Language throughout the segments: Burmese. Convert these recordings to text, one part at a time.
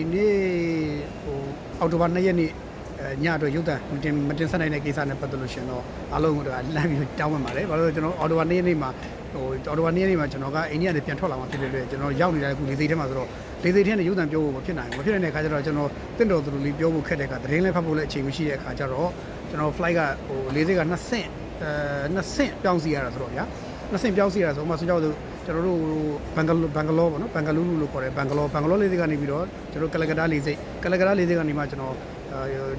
ဒီနေ့ဟိုအောက်တိုဘာ2ရက်နေ့အဲညအတွက်ရုပ်တံမတင်မတင်ဆက်နိုင်တဲ့ကိစ္စနဲ့ပတ်သက်လို့ရှင်တော့အားလုံးကတော့လမ်းပြီးတောင်းဝင်ပါတယ်ဘာလို့လဲကျွန်တော်အော်တိုဘာ2ရက်နေ့မှာဟိုအော်တိုဘာ2ရက်နေ့မှာကျွန်တော်ကအိန္ဒိယကနေပြန်ထွက်လာမှဖြစ်တယ်လေကျွန်တော်ရောက်နေတဲ့အခုလေစိတ်ထဲမှာဆိုတော့လေစိတ်ထဲနဲ့ရုပ်တံပြောဖို့မဖြစ်နိုင်ဘူးမဖြစ်နိုင်တဲ့အခါကျတော့ကျွန်တော်တင့်တော်သူလူလေးပြောဖို့ခက်တဲ့အခါသတင်းလည်းဖတ်ဖို့လည်းအချိန်မရှိတဲ့အခါကျတော့ကျွန်တော် flight ကဟိုလေစိတ်က2ဆင့်အဲ2ဆင့်ပြောင်းစီရတာဆိုတော့ဗျာ 2ဆင့်ပြောင်းစီရတာဆိုမှဆိုကြတော့ကျွန်တော်တို့ဘန်ဂလိုဘန်ဂလောပေါ့နော်ဘန်ဂလူးလူလို့ခေါ်တယ်ဘန်ဂလောဘန်ဂလောလေးစိတ်ကနေပြီးတော့ကျွန်တော်ကလကတာလေးစိတ်ကလကတာလေးစိတ်ကနေမှကျွန်တော်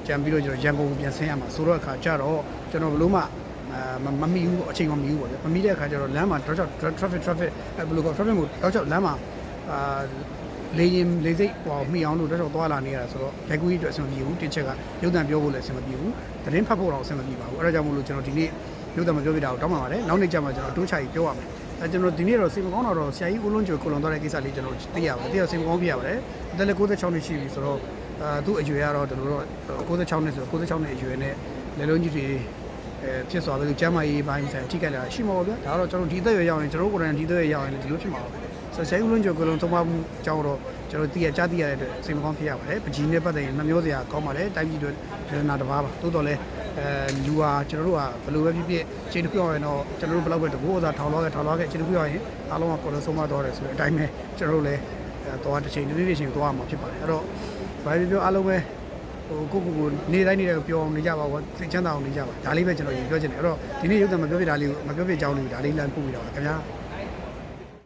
ကြံပြီးတော့ကျွန်တော်ရန်ကုန်ကိုပြန်ဆင်းရမှာဆိုတော့အခါကျတော့ကျွန်တော်ဘလို့မှအဲမမီဘူးအချိန်မမီဘူးပေါ့ဗျမမီတဲ့အခါကျတော့လမ်းမှာတော့ traffic traffic အဲဘယ်လိုခေါ် traffic ကိုတော့လမ်းမှာအာလေရင်လေစိတ်ဟောမိအောင်လို့တော့သွားလာနေရတာဆိုတော့ရိုက်ကူးကြီးအတွက်အဆင်မပြေဘူးတစ်ချက်ကရုပ်တံပြောဖို့လည်းအဆင်မပြေဘူးသတင်းဖတ်ဖို့တော့အဆင်မပြေပါဘူးအဲဒါကြောင့်မို့လို့ကျွန်တော်ဒီနေ့ ရုပ်တံမပြောပြတာကိုတောင်းပါပါတယ်နောက်နေ့ကျမှကျွန်တော်အတိုးချကြီးပြောရမယ်အဲကျွန်တော်ဒီနေ့တော့စေမကောင်းတော့ဆရာကြီးဦးလုံးကျော်ကိုလွန်သွားတဲ့ကိစ္စလေးကျွန်တော်သိရပါတယ်သိရစေမကောင်းပြရပါတယ်အသက်လည်း66နှစ်ရှိပြီဆိုတော့အာသူ့အရွယ်ကတော့ကျွန်တော်တို့66နှစ်ဆို66နှစ်အရွယ်နဲ့လေလုံးကြီးတွေအဲဖြစ်သွားတယ်လို့ကျမ်းမာရေးပိုင်းဆိုင်ထိခိုက်လာရှိမှာပေါ့ဗျာဒါတော့ကျွန်တော်ဒီသက်ရွယ်ရောက်ရင်ကျွန်တော်တို့ကိုယ်တိုင်ဒီသက်ရွယ်ရောက်ရင်ဒီလိုဖြစ်မှာပါ ပဲဆိုဆရာကြီးဦးလုံးကျော်ကိုလွန်သုံးပါမှုအကြောင်းတော့ကျွန်တော်သိရကြားသိရတဲ့အတွက်စေမကောင်းဖြစ်ရပါတယ်ပကြီးနဲ့ပတ်သက်ရင်နှမျိုးစရာကောင်းပါတယ်တိုင်းပြည်တွေဒေသနာတစ်ပါးပါသို့တော်လည်းအဲလူဟာကျွန်တော်တို့ကဘယ်လိုပဲဖြစ်ဖြစ်ချိန်တစ်ခုရောက်ရင်တော့ကျွန်တော်တို့ဘယ်လောက်ပဲတကူအစားထောင်လောက်ခဲ့ထောင်လောက်ခဲ့ချိန်တစ်ခုရောက်ရင်အားလုံးကကိုယ်လုံးဆုံးမတော့တယ်ဆိုတဲ့အတိုင်းပဲကျွန်တော်တို့လည်းအဲတော့တစ်ချိန်တစ်နေ့တစ်ချိန်သွားမှာဖြစ်ပါတယ်အဲ့တော့ဘာဖြစ်ပြောအားလုံးပဲဟိုကိုကိုကိုနေတိုင်းနေတိုင်းပြောအောင်နေကြပါဘောစိတ်ချမ်းသာအောင်နေကြပါဒါလေးပဲကျွန်တော်ရင်ပြောချင်တယ်အဲ့တော့ဒီနေ့ရုပ်သံမပြောပြတာလေးကိုမပြောပြကြောင်းလေးဒါလေးလမ်းပို့ပြီးတော့ပါခင်ဗျာ